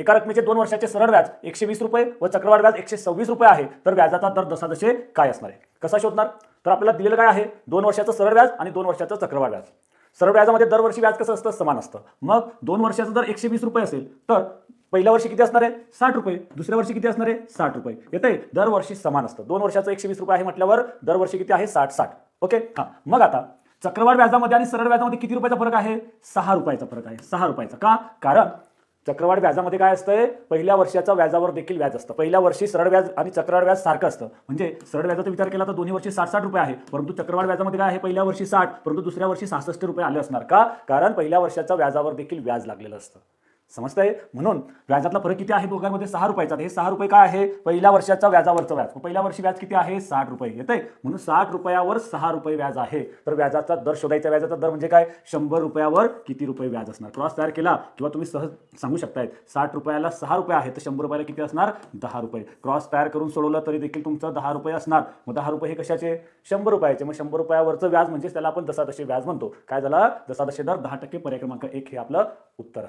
एका रकमेचे दोन वर्षाचे सरळ व्याज एकशे वीस रुपये व चक्रवाढ व्याज एकशे सव्वीस रुपये आहे. तर व्याजाचा दर दसादशे काय असणार आहे? कसा शोधणार? तर आपल्याला दिलेलं काय आहे? दोन वर्षाचं सरळ व्याज आणि दोन वर्षाचं चक्रवाढ व्याज. सरळ व्याजामध्ये दरवर्षी व्याज कसं असतं? समान असतं. मग दोन वर्षाचं जर एकशे वीस रुपये असेल तर पहिल्या वर्षी किती असणार आहे? साठ रुपये. दुसऱ्या वर्षी किती असणार आहे? साठ रुपये. येते दरवर्षी समान असतं. दोन वर्षाचं एकशे वीस रुपये आहे म्हटल्यावर दरवर्षी किती आहे? साठ साठ. ओके? हां. मग आता चक्रवाढ व्याजामध्ये आणि सरळ व्याजामध्ये किती रुपयाचा फरक आहे? सहा रुपयाचा फरक आहे. सहा रुपयाचा. का? कारण चक्रवाढ व्याजामध्ये काय असतंय पहिल्या वर्षाच्या व्याजावर देखील व्याज असतं. पहिल्या वर्षी सरळ व्याज आणि चक्रवाढ व्याज सारखं असतं. म्हणजे सरळ व्याजाचा विचार केला तर दोन्ही वर्षी साठ साठ रुपये आहे. परंतु चक्रवाढ व्याजामध्ये काय आहे? पहिल्या वर्षी साठ परंतु दुसऱ्या वर्षी सहासष्ट रुपये आले असणार का? कारण पहिल्या वर्षाच्या व्याजावर देखील व्याज लागलेलं असतं. समजतंय? म्हणून व्याजातला फरक किती आहे? दोघांमध्ये सहा रुपयाचा हे सहा रुपये काय आहे? पहिल्या वर्षाचा व्याजावरचं व्याज. मग पहिल्या वर्षी व्याज किती आहे? साठ रुपये. येते म्हणून साठ रुपयावर सहा रुपये व्याज आहे. तर व्याजाचा दर शोधायचा व्याजाचा दर म्हणजे काय? शंभर रुपयावर किती रुपये व्याज असणार? क्रॉस तयार केला किंवा तुम्ही सहज सांगू शकताय. साठ रुपयाला सहा रुपये आहे तर शंभर रुपयाला किती असणार? दहा रुपये. क्रॉस तयार करून सोडवलं तरी देखील तुमचं दहा रुपये असणार. मग दहा रुपये हे कशाचे? शंभर रुपयाचे. मग शंभर रुपयावरचं व्याज म्हणजे त्याला आपण जसा तसे व्याज म्हणतो. काय झालं? जसा तसे दर दहा टक्के पर्याय क्रमांक एक हे आपलं उत्तर असणार.